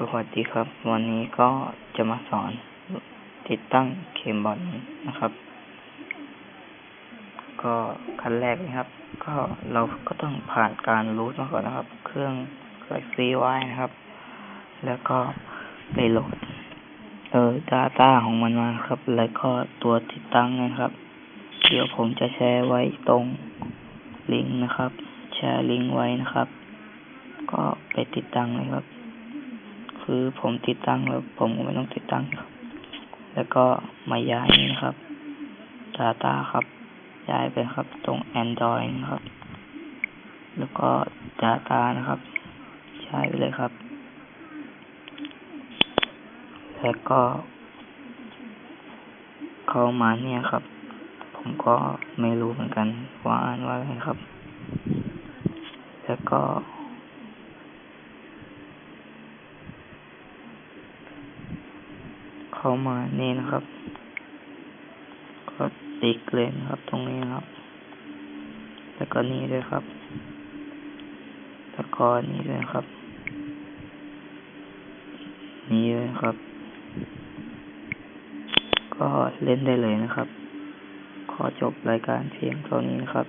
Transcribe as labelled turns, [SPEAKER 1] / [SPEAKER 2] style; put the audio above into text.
[SPEAKER 1] สวัสดีครับ วันนี้ก็จะมาสอนติดตั้งเคมบอลนะครับ ก็ขั้นแรกนะครับ ก็เราก็ต้องผ่านการรูทมาก่อนนะครับ เครื่องเครื่องซีไว้นะครับ แล้วก็ไปโหลดเออ Data ของมันมาครับ แล้วก็ตัวติดตั้งนะครับ เดี๋ยวผมจะแชร์ไว้ตรงลิงก์นะครับ แชร์ลิงก์ไว้นะครับ ก็ไปติดตั้งเลยครับ คือผมติดตั้งแล้วผมก็ไม่ต้องติดตั้งครับ แล้วก็มาย้ายนี่นะครับ Data ครับ ย้ายไปครับตรง Android นะครับ แล้วก็ Data นะครับ ใช้ไปเลยครับ แล้วก็ เข้ามาเนี่ยครับ ผมก็ไม่รู้เหมือนกันว่าอ่านว่าอะไรครับ แล้วก็ เข้ามานี่นะครับ ก็ติ๊กเลยนะครับ ตรงนี้ครับ แล้วก็นี่ด้วยครับแล้วก็นี่ด้วยครับ นี่ด้วยครับ ก็เล่นได้เลยนะครับ ขอจบรายการเพียงเท่านี้นะครับ